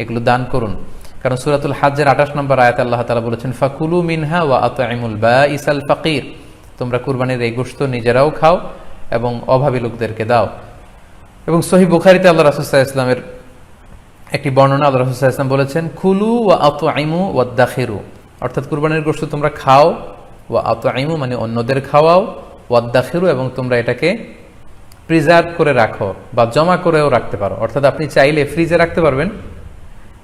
এগুলো দান করুন। কারণ সুরাতুল হাজ্জের আঠাশ নম্বর আয়াত আল্লাহ তালা বলেছেন, ফাকুলু মিনহা ওয়া আতআইমুল বা ইসাল ফাকির। তোমরা কুরবানির এই গোস্ত নিজেরাও খাও এবং অভাবী লোকদেরকে দাও। এবং সহি বুখারিতে আল্লাহ রাসুসাহ ইসলামের একটি বর্ণনা আল্লাহ রাসুসাহ ইসলাম বলেছেন খুলু ওয়া আত আইমু ওয়া দাখিরু অর্থাৎ কুরবানির গোস্ত তোমরা খাও, ওয়া আত আইমু মানে অন্যদের খাওয়াও, ওয়া দাখিরু এবং তোমরা এটাকে প্রিজার্ভ করে রাখো বা জমা করেও রাখতে পারো। অর্থাৎ আপনি চাইলে ফ্রিজে রাখতে পারবেন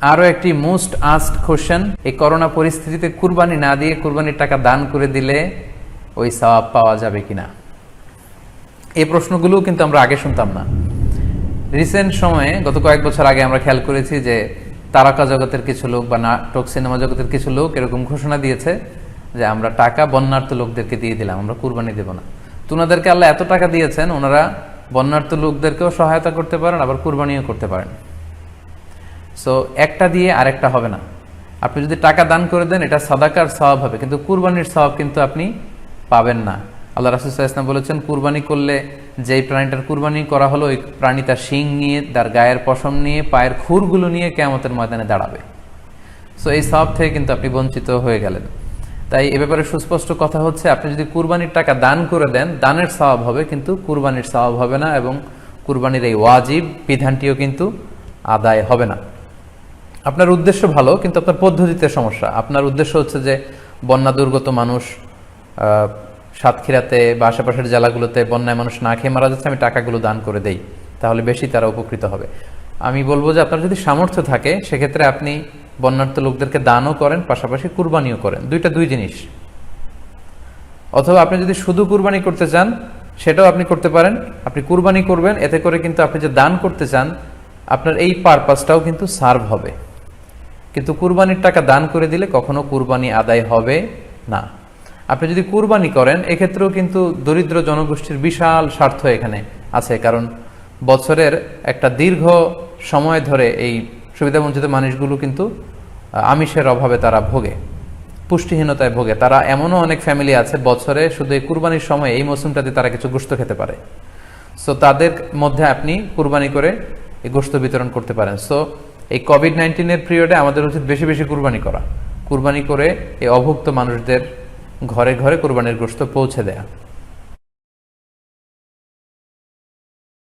আরও একটি মোস্ট আস্ট কোশ্চেন, এই করোনা পরিস্থিতিতে কুরবানি না দিয়ে কুরবানির টাকা দান করে দিলে ওই সওয়াব পাওয়া যাবে কিনা? এই প্রশ্নগুলো কিন্তু আমরা আগে শুনতাম না। রিসেন্ট সময়ে, গত কয়েক বছর আগে আমরা খেয়াল করেছি যে তারকা জগতের কিছু লোক বা নাটক সিনেমা জগতের কিছু লোক এরকম ঘোষণা দিয়েছে যে আমরা টাকা বন্যার্থ লোকদেরকে দিয়ে দিলাম, আমরা কুরবানি দেব না। তো ওনাদেরকে আল্লাহ এত টাকা দিয়েছেন, ওনারা বন্যার্থ লোকদেরকেও সহায়তা করতে পারেন, আবার কুরবানিও করতে পারেন। সো একটা দিয়ে আরেকটা হবে না। আপনি যদি টাকা দান করে দেন, এটা সাদাকার স্বভাব হবে। কিন্তু কুরবানির স্বভাব কিন্তু আপনি পাবেন না। আল্লাহ রাসুসাহ ইসলাম বলেছেন, কুরবানি করলে যেই প্রাণীটার কুরবানি করা হলো, ওই প্রাণী তার শিং নিয়ে, তার গায়ের পশম নিয়ে, পায়ের খুরগুলো নিয়ে কেমতের ময়দানে দাঁড়াবে। সো এই স্বভাব থেকে কিন্তু আপনি বঞ্চিত হয়ে গেলেন। তাই এ ব্যাপারে সুস্পষ্ট কথা হচ্ছে, আপনি যদি কুরবানির টাকা দান করে দেন, দানের স্বভাব হবে, কিন্তু কুরবানির স্বভাব হবে না এবং কুরবানির এই ওয়াজিব, বিধানটিও কিন্তু আদায় হবে না। আপনার উদ্দেশ্য ভালো, কিন্তু আপনার পদ্ধতিতে সমস্যা। আপনার উদ্দেশ্য হচ্ছে যে বন্যা দুর্গত মানুষ সাতক্ষীরাতে বা আশেপাশের জেলাগুলোতে বন্যায় মানুষ না খেয়ে মারা যাচ্ছে, আমি টাকাগুলো দান করে দেই, তাহলে বেশি তারা উপকৃত হবে। আমি বলব যে আপনার যদি সামর্থ্য থাকে, সেক্ষেত্রে আপনি বন্যার্থ লোকদেরকে দানও করেন, পাশাপাশি কুরবানিও করেন। দুইটা দুই জিনিস। অথবা আপনি যদি শুধু কুরবানি করতে চান, সেটাও আপনি করতে পারেন। আপনি কুরবানি করবেন, এতে করে কিন্তু আপনি যে দান করতে চান, আপনার এই পারপাসটাও কিন্তু সার্ভ হবে। কিন্তু কুরবানির টাকা দান করে দিলে কখনো কুরবানি আদায় হবে না। আপনি যদি কুরবানি করেন, এক্ষেত্রেও কিন্তু দরিদ্র জনগোষ্ঠীর বিশাল স্বার্থ এখানে আছে, কারণ বছরের একটা দীর্ঘ সময় ধরে এই সুবিধাবঞ্চিত মানুষগুলো কিন্তু আমিষের অভাবে তারা ভোগে, পুষ্টিহীনতায় ভোগে। তারা এমনও অনেক ফ্যামিলি আছে, বছরে শুধু এই কুরবানির সময় এই মৌসুমটাতে তারা কিছু গোস্ত খেতে পারে। সো তাদের মধ্যে আপনি কুরবানি করে এই গোস্ত বিতরণ করতে পারেন। সো এই কোভিড নাইন্টিনের পিরিয়ডে আমাদের উচিত বেশি বেশি কুরবানি করা। কুরবানি করে এই অভুক্ত মানুষদের ঘরে ঘরে কোরবানির গ্রস্ত পৌঁছে দেয়া।